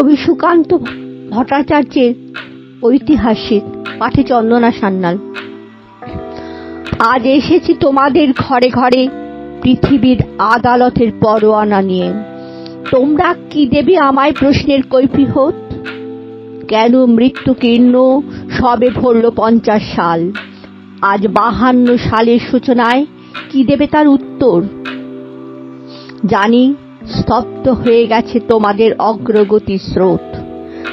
কবি সুকান্ত ভট্টাচার্যের ঐতিহাসিক পাঠে চন্দনা সান্যাল। আজ এসেছি তোমাদের ঘরে ঘরে পৃথিবীর আদালতের পরোয়ানা নিয়ে। তোমরা কি দেবে আমায় প্রশ্নের কৈফিয়ত? কেন মৃত্যুকীর্ণ সবে ভরল পঞ্চাশ সাল। আজ বাহান্ন সালের সূচনায় কি দেবে তার উত্তর? জানি স্তব্ধ হয়ে গেছে তোমাদের অগ্রগতি স্রোত।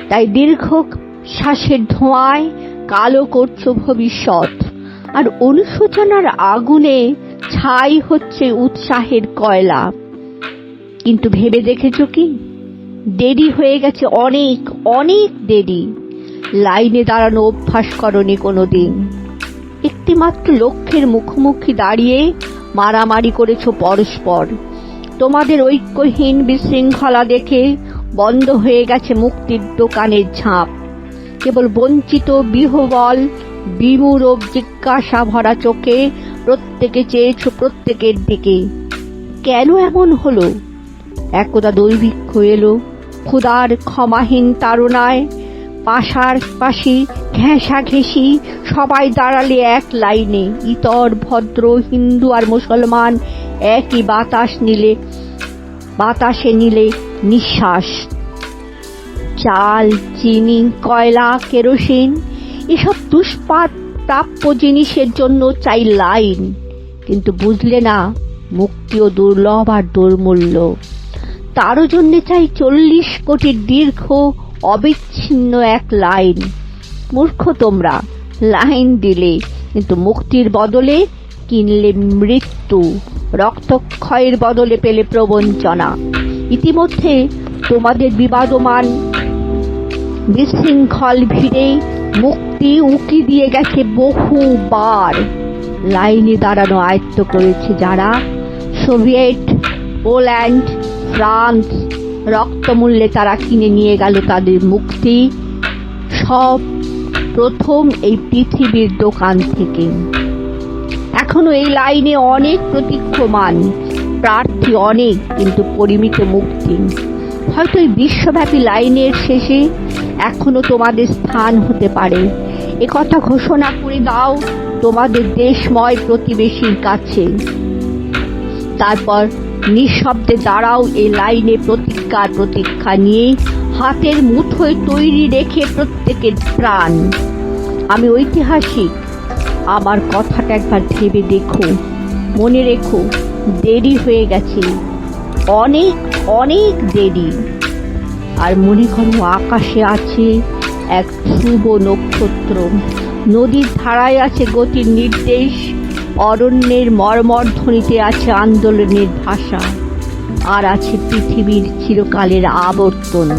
তাই দীর্ঘ শ্বাসের ধোঁয়ায় কালো করছ ভবিষ্যৎ। আর অনুশোচনার আগুনে ছাই হচ্ছে উৎসাহের কয়লা। কিন্তু ভেবে দেখেছ কি? দেরি হয়ে গেছে অনেক অনেক দেরি। লাইনে দাঁড়ানো অভ্যাস করনি কোনোদিন। একটি মাত্র লক্ষ্যের মুখোমুখি দাঁড়িয়ে মারামারি করেছ পরস্পর। তোমাদের ঐক্যহীন বিশৃঙ্খলা দেখে বন্ধ হয়ে গেছে মুক্তির দোকানের ঝাঁপ কেবল বঞ্চিত বিহবল বিমূরব জিজ্ঞাসা ভরা চোখে প্রত্যেকে চেয়েছ প্রত্যেকের দিকে। কেন এমন হলো? একদা দৈভিক্ষ এলো ক্ষুদার ক্ষমাহীন তাড়নায় পাশার পাশি, ঘেঁষা ঘেঁষি, সবাই দাঁড়ালে এক লাইনে। ইতর, ভদ্র, হিন্দু আর মুসলমান একই বাতাস নিলে, বাতাসে নিলে নিঃশ্বাস। চাল, চিনি, কয়লা, কেরোসিন, এসব দুষ্পাত প্রাপ্য জিনিসের জন্য চাই লাইন। কিন্তু বুঝলে না মুক্তিও দুর্লভ আর দুর্মূল্য। তারও জন্যে চাই চল্লিশ কোটির দীর্ঘ, অবিচ্ছিন্ন এক লাইন। মূর্খ তোমরা, লাইন দিলে, কিন্তু মুক্তির বদলে কিনলে মৃত্যু। রক্তক্ষয়ের বদলে পেলে প্রবঞ্চনা। ইতিমধ্যে তোমাদের বিবাদমান বিশৃঙ্খল ভিড়ে মুক্তি উকি দিয়ে গেছে বহুবার। লাইনে দাঁড়ানো আয়ত্ত করেছে যারা সোভিয়েট, পোল্যান্ড, ফ্রান্স, রক্তমূল্যে তারা কিনে নিয়ে গেল তাদের মুক্তি। সব প্রথম এই পৃথিবীর দোকান থেকে। এখনও এই লাইনে অনেক প্রতীক্ষমান। প্রার্থী অনেক, কিন্তু পরিমিত মুক্তি। হয়তো এই বিশ্বব্যাপী লাইনের শেষে এখনও তোমাদের স্থান হতে পারে। একথা ঘোষণা করে দাও তোমাদের দেশময় প্রতিবেশীর কাছে। তারপর নিঃশব্দে দাঁড়াও এই লাইনে প্রতিজ্ঞার প্রতীক্ষা নিয়ে হাতের মুঠোয় তৈরি রেখে প্রত্যেকের প্রাণ। আমি ঐতিহাসিক আমার কথাটা একবার ভেবে দেখো। মনে রেখো, দেরি হয়ে গেছে। অনেক অনেক দেরি। আর মনে করো আকাশে আছে এক ধ্রুব নক্ষত্র। নদীর ধারায় আছে গতির নির্দেশ। অরণ্যের মর্মর ধ্বনিতে আছে আন্দোলনের ভাষা। আর আছে পৃথিবীর চিরকালের আবর্তন।